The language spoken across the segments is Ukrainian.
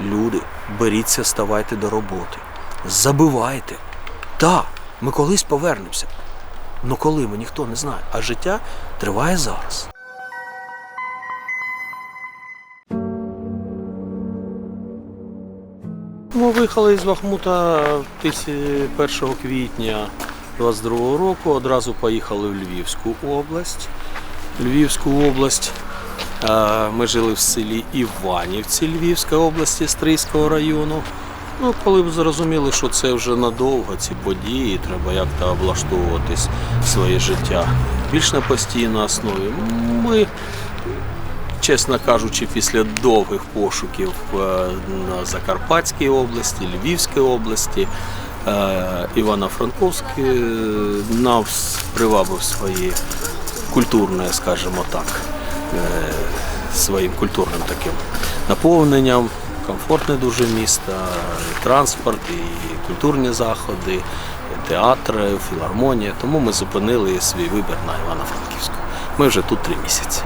Люди, беріться, ставайте до роботи. Забивайте. Так, ми колись повернемося. Ну коли ми ніхто не знає, а життя триває зараз. Ми виїхали з Бахмута 1 квітня 22 року. Одразу поїхали в Львівську область. Львівську область. Е, Ми жили в селі Іванівці Львівської області Стрийського району. Ну, коли б зрозуміли, що це вже надовго ці події, треба як-то облаштовуватись своє життя більш на постійній основі. Ми чесно кажучи, після довгих пошуків е, на Закарпатській області, Львівській області, е, Івано-Франковській нас привабив своє культурне, скажімо так, своїм культурним таким наповненням. Комфортне дуже місто, і транспорт, і культурні заходи, і театр, філармонія. Тому ми зупинили свій вибір на Івано-Франківську. Ми вже тут три місяці.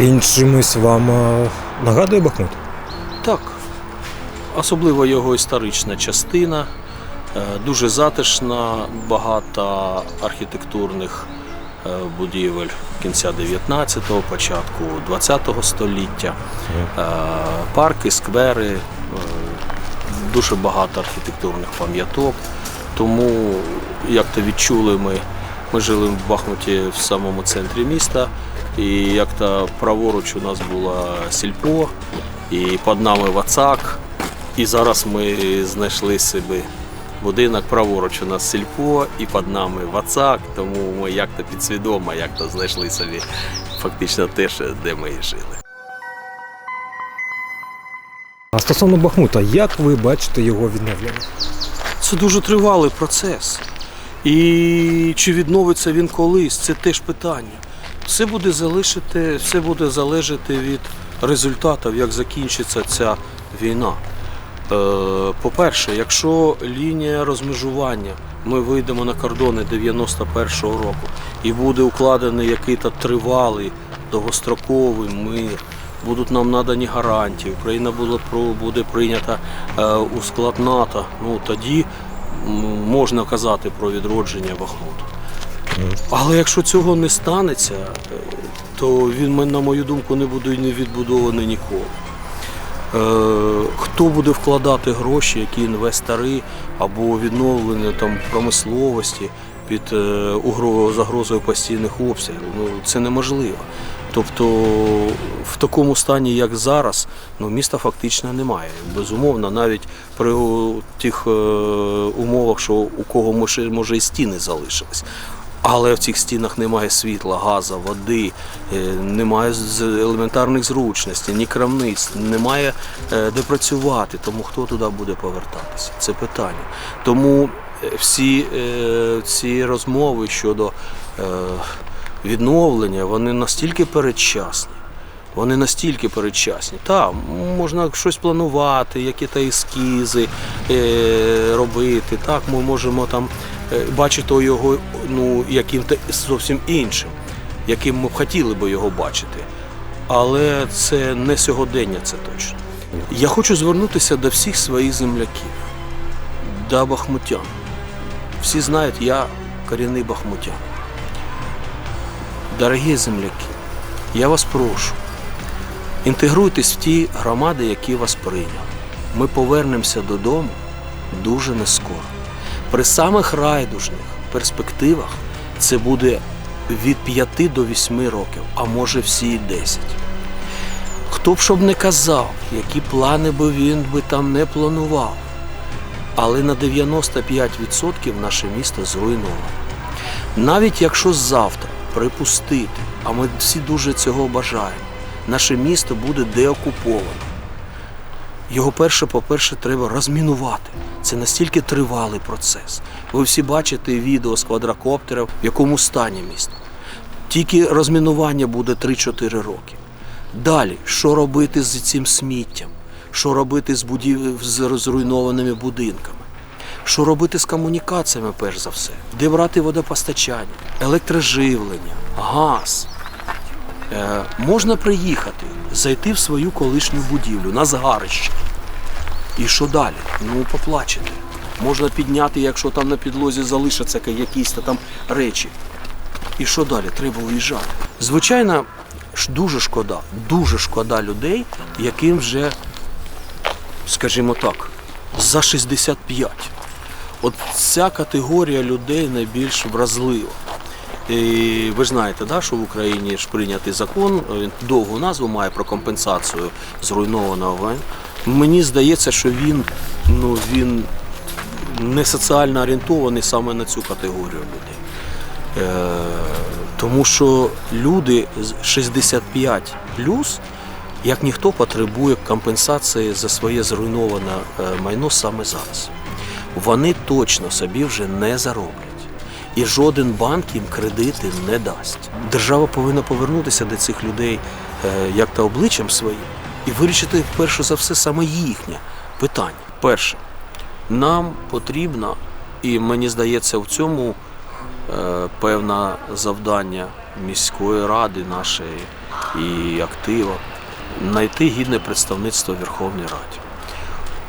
Він чимось вам е, нагадує Бахмут? Так, особливо його історична частина, е, дуже затишна, багато архітектурних е, будівель кінця 19-го, початку 20-го століття, Е, парки, сквери, е, дуже багато архітектурних пам'яток. Тому, як то відчули, ми, ми жили в Бахмуті в самому центрі міста. І як то праворуч у нас була сільпо, і під нами Вацак. І зараз ми знайшли собі будинок праворуч у нас сільпо, і під нами Вацак, тому ми як-то підсвідомо, як-то знайшли собі фактично те, що- де ми і жили. А стосовно Бахмута, як ви бачите його відновлення? Це дуже тривалий процес. І чи відновиться він колись, це теж питання. Все буде залишити, все буде залежати від результатів, як закінчиться ця війна. Е, По-перше, якщо лінія розмежування, ми вийдемо на кордони 91-го року і буде укладений який-то тривалий, довгостроковий мир, будуть нам надані гарантії, Україна буде, прийнята е, у склад НАТО, ну тоді можна казати про відродження Бахмуту. Але якщо цього не станеться, е, то він, на мою думку, не буде не відбудований ніколи. Е, хто буде вкладати гроші, які інвестори або відновлення там промисловості під е, загрозою постійних обстрілів? Ну це неможливо. Тобто в такому стані, як зараз, ну міста фактично немає. Безумовно, навіть при тих е, умовах, що у кого може, може і стіни залишились. Але в цих стінах немає світла, газу, води, е, немає елементарних зручностей, ні крамниць, немає е, де працювати. Тому хто туди буде повертатися? Це питання. Тому е, всі ці розмови щодо відновлення, вони настільки передчасні. Вони настільки передчасні. Так, можна щось планувати, якісь ескізи е, робити. Так, ми можемо там бачити його ну, яким-то зовсім іншим, яким ми б хотіли би його бачити. Але це не сьогодення, це точно. Я хочу звернутися до всіх своїх земляків, до бахмутян. Всі знають, я корінний бахмутян. Дорогі земляки, я вас прошу, інтегруйтесь в ті громади, які вас прийняли. Ми повернемося додому дуже нескоро. При самих райдужних перспективах це буде від 5 до 8 років, а може всі і 10. Хто б щоб не казав, які плани би він би там не планував, але на 95% наше місто зруйновано. Навіть якщо завтра припустити, а ми всі дуже цього бажаємо, наше місто буде деокуповано. Його перше, по-перше, треба розмінувати. Це настільки тривалий процес. Ви всі бачите відео з квадрокоптерів, в якому стані місто. Тільки розмінування буде 3-4 роки. Далі, що робити з цим сміттям? Що робити з, будів... з зруйнованими будинками? Що робити з комунікаціями, перш за все? Де брати водопостачання, електроживлення, газ? Е, можна приїхати, зайти в свою колишню будівлю на згарище І що далі? Ну, поплачете. Можна підняти, якщо там на підлозі залишаться якісь там речі. І що далі? Треба уїжджати. Звичайно, дуже шкода, дуже шкода людей, яким вже, скажімо так, за 65. От ця категорія людей найбільш вразлива. І ви знаєте, да, що в Україні ж прийнятий закон, він довгу назву має про компенсацію зруйнованого. Мені здається, що він, ну, він не соціально орієнтований саме на цю категорію людей. Е, тому що люди з 65 плюс, як ніхто, потребує компенсації за своє зруйноване е, майно саме зараз. Вони точно собі вже не зароблять. І жоден банк їм кредити не дасть. Держава повинна повернутися до цих людей е, як та обличчям своїм і вирішити перше за все саме їхнє питання. Перше, нам потрібно, і мені здається, в цьому е, певне завдання міської ради нашої і актива знайти гідне представництво в Верховній Раді.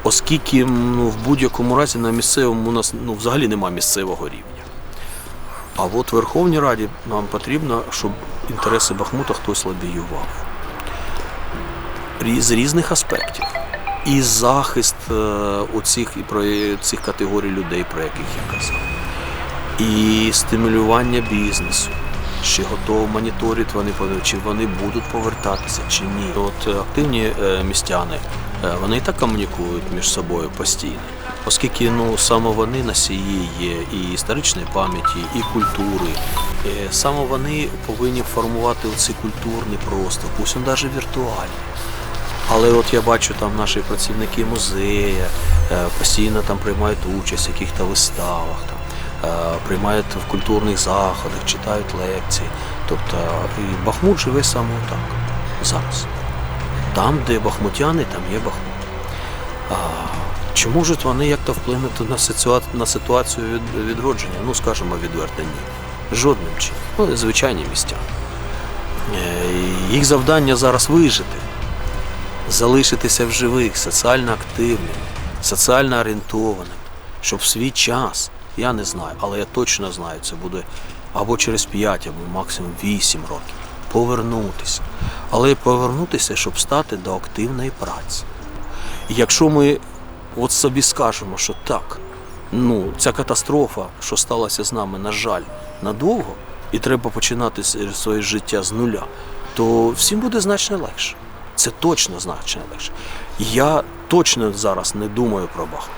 Оскільки ну, в будь-якому разі на місцевому у нас ну, взагалі немає місцевого рівня. А от Верховній Раді нам потрібно, щоб інтереси Бахмута хтось лобіював. З різних аспектів. І захист е, оцих, і про цих категорій людей, про яких я казав. І стимулювання бізнесу. Чи готово моніторити вони, чи вони будуть повертатися, чи ні. От активні е, містяни, вони і так комунікують між собою постійно, оскільки ну, саме вони носії є і історичної пам'яті, і культури. Е, Саме вони повинні формувати оцей культурний простор, пусть він навіть віртуальний. Але от я бачу там наші працівники музею е, постійно там приймають участь в якихось виставах, там, е, приймають в культурних заходах, читають лекції. Тобто і Бахмут живе саме так зараз. Там, де бахмутяни, там є Бахмут. А, чи можуть вони як-то вплинути на, ситуа- на ситуацію від, відродження? Ну, скажімо, відверто ні. Жодним чином. Ну, звичайні містяни. Е, Їх завдання зараз вижити залишитися в живих, соціально активними, соціально орієнтованими, щоб в свій час, я не знаю, але я точно знаю, це буде або через 5, або максимум 8 років. Повернутися. Але повернутися, щоб стати до активної праці. І якщо ми от собі скажемо, що так, ну, ця катастрофа, що сталася з нами, на жаль, надовго, і треба починати своє життя з нуля, то всім буде значно легше. Це точно значно легше. Я точно зараз не думаю про Бахмут.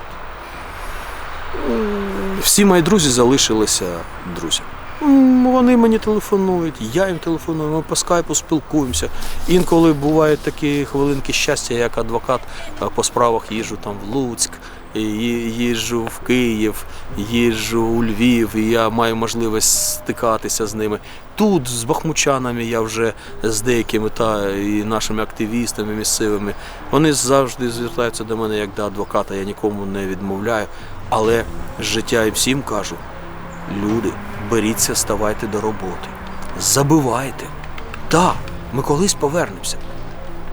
Всі мої друзі залишилися друзями. Вони мені телефонують, я їм телефоную, ми по скайпу спілкуємося. Інколи бувають такі хвилинки щастя, як адвокат е, по справах їжджу там в Луцьк, і ї- їжджу в Київ, їжджу у Львів, і я маю можливість стикатися з ними. Тут з бахмучанами я вже з деякими та і нашими активістами місцевими. Вони завжди звертаються до мене як до адвоката, я нікому не відмовляю. Але життя і всім кажу: люди, беріться, ставайте до роботи, забивайте. Так, ми колись повернемося.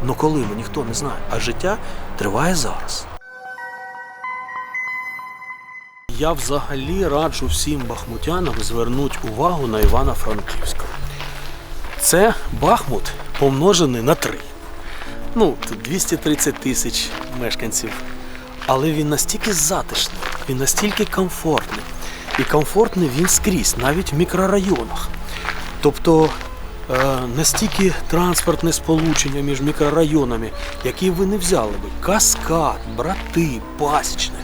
Ну коли ми ніхто не знає, а життя триває зараз. Я взагалі раджу всім бахмутянам звернути увагу на Івана Франківська. Це Бахмут помножений на три. Ну, тут 230 тисяч мешканців. Але він настільки затишний, він настільки комфортний. І комфортний він скрізь, навіть в мікрорайонах. Тобто е, настільки транспортне сполучення між мікрорайонами, які ви не взяли би. Каскад, брати, пасічне.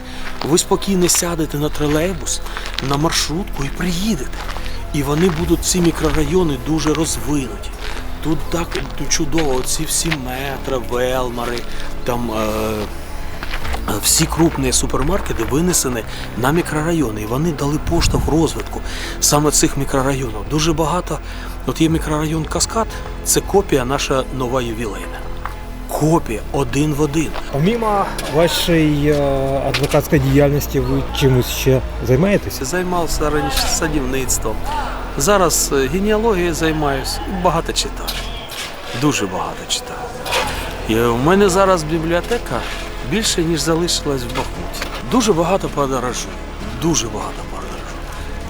Ви спокійно сядете на тролейбус, на маршрутку і приїдете. І вони будуть ці мікрорайони дуже розвинуті. Тут так чудово, ці всі метра, велмари, там е, всі крупні супермаркети винесені на мікрорайони, і вони дали поштовх розвитку саме цих мікрорайонів. Дуже багато. От є мікрорайон Каскад, це копія наша нова ювілейна. Копія один в один. Помимо вашої е, адвокатської діяльності, ви чимось ще займаєтесь? Займався раніше садівництвом. Зараз е, генеалогією займаюся і багато читаю. Дуже багато читаю. І у мене зараз бібліотека більше, ніж залишилось в Бахмуті. Дуже багато подорожу. Дуже багато подорожу.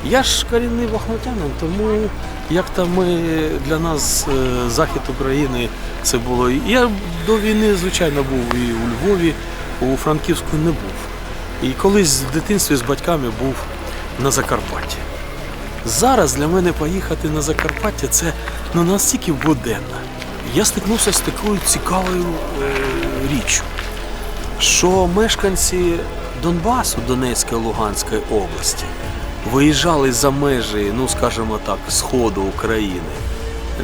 Я ж корінний бахмутянин, тому як там ми для нас е, захід України це було. Я до війни, звичайно, був і у Львові, у Франківську не був. І колись в дитинстві з батьками був на Закарпатті. Зараз для мене поїхати на Закарпаття це ну, настільки буденно. Я стикнувся з такою цікавою е, річчю, що мешканці Донбасу, Донецької Луганської області, виїжджали за межі, ну скажімо так, сходу України.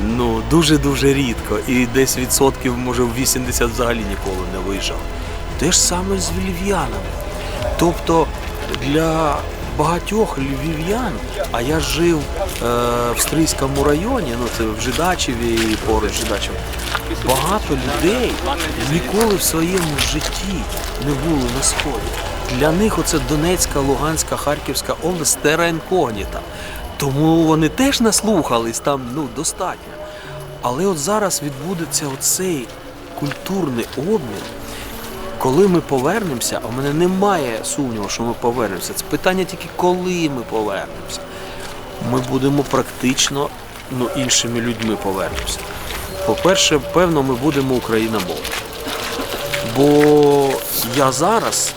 Ну, дуже-дуже рідко. І десь відсотків, може, в 80 взагалі ніколи не виїжджав. Те ж саме з львів'янами. Тобто для багатьох львів'ян, а я жив е, в Стрийському районі, ну це в Жидачеві і поруч з Жидачевим, багато людей ніколи в своєму житті не були на сході. Для них оце Донецька, Луганська, Харківська область тера інкогніта. Тому вони теж наслухались там ну, достатньо. Але от зараз відбудеться оцей культурний обмін, коли ми повернемося, в мене немає сумніву, що ми повернемося. Це питання тільки коли ми повернемося. Ми будемо практично ну, іншими людьми повернемося. По-перше, певно, ми будемо україномовні. Бо я зараз,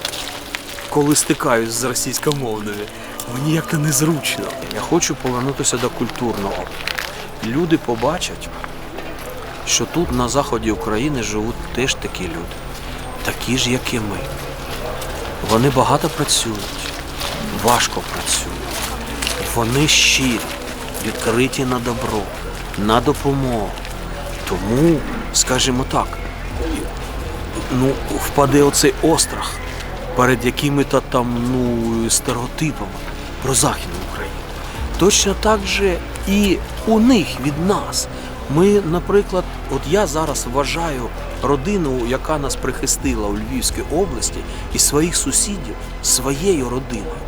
коли стикаюсь з російськомовними, мені як-то незручно. Я хочу повернутися до культурного. Люди побачать, що тут на заході України живуть теж такі люди, такі ж, як і ми. Вони багато працюють, важко працюють. Вони щирі, відкриті на добро, на допомогу. Тому, скажімо так, ну, впаде оцей острах перед якими-то там ну, стереотипами про Західну Україну. Точно так же і у них від нас. Ми, наприклад, от я зараз вважаю родину, яка нас прихистила у Львівській області, і своїх сусідів своєю родиною.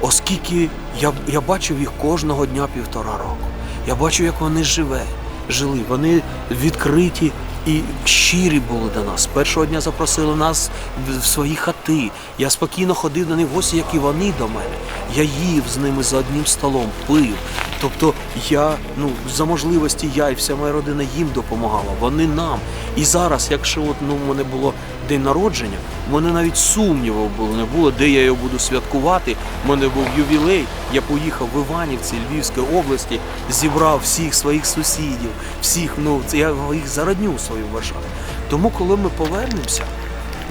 Оскільки я, я бачив їх кожного дня півтора року. Я бачив, як вони живе, жили. Вони відкриті і щирі були до нас. Першого дня запросили нас в, свої хати. Я спокійно ходив до них гості, як і вони до мене. Я їв з ними за одним столом, пив. Тобто я, ну, за можливості, я і вся моя родина їм допомагала, вони нам. І зараз, якщо от, ну, в мене було день народження, в мене навіть сумнівів було, не було, де я його буду святкувати. У мене був ювілей, я поїхав в Іванівці Львівської області, зібрав всіх своїх сусідів, всіх, ну, я їх за родню свою вважаю. Тому, коли ми повернемося,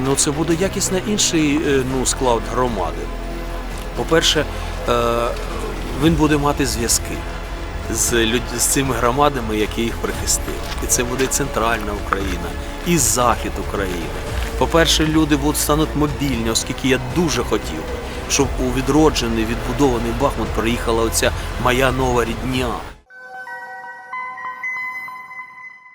ну, це буде якісно інший е, ну, склад громади. По-перше, е, він буде мати зв'язки з, люд... з цими громадами, які їх прихистили. І це буде центральна Україна, і захід України. По-перше, люди будуть стануть мобільні, оскільки я дуже хотів щоб у відроджений, відбудований Бахмут приїхала оця моя нова рідня.